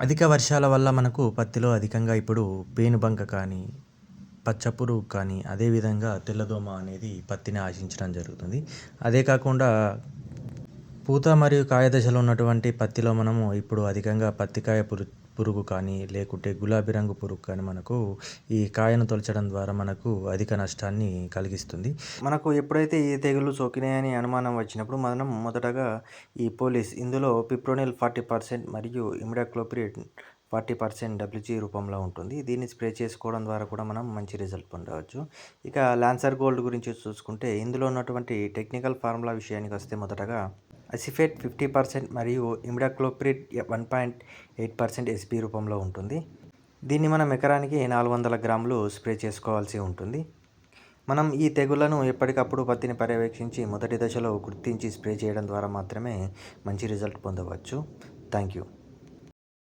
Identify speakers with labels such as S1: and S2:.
S1: అధిక వర్షాల వల్ల మనకు పత్తిలో అధికంగా ఇప్పుడు పేనుబంక కానీ పచ్చపురుగు కానీ అదేవిధంగా తెల్లదోమ అనేది పత్తిని ఆశించడం జరుగుతుంది. అదే కాకుండా పూత మరియు కాయ దశలో ఉన్నటువంటి పత్తిలో మనము ఇప్పుడు అధికంగా పత్తికాయ పురు పురుగు కానీ లేకుంటే గులాబీ రంగు పురుగు కానీ మనకు ఈ కాయను తొలచడం ద్వారా మనకు అధిక నష్టాన్ని కలిగిస్తుంది. మనకు ఎప్పుడైతే ఈ తెగులు సోకినాయని అనుమానం వచ్చినప్పుడు మనం మొదటగా ఈ పోలీస్ ఇందులో పిప్రోనిల్ ఫార్టీ పర్సెంట్ మరియు ఇమిడాక్లోపిరిడ్ ఫార్టీ పర్సెంట్ డబ్ల్యూజీ రూపంలో ఉంటుంది. దీన్ని స్ప్రే చేసుకోవడం ద్వారా కూడా మనం మంచి రిజల్ట్ పొందవచ్చు. ఇక లాన్సర్ గోల్డ్ గురించి చూసుకుంటే ఇందులో ఉన్నటువంటి టెక్నికల్ ఫార్ములా విషయానికి వస్తే మొదటగా అసిఫేట్ ఫిఫ్టీ పర్సెంట్ మరియు imidacloprid one point eight percent S రూపంలో ఉంటుంది. దీన్ని మనం ఎకరానికి నాలుగు వందల గ్రాములు స్ప్రే చేసుకోవాల్సి ఉంటుంది. మనం ఈ తెగుళ్ళను ఎప్పటికప్పుడు పత్తిని పర్యవేక్షించి మొదటి దశలో గుర్తించి స్ప్రే చేయడం ద్వారా మాత్రమే మంచి రిజల్ట్ పొందవచ్చు. Thank you.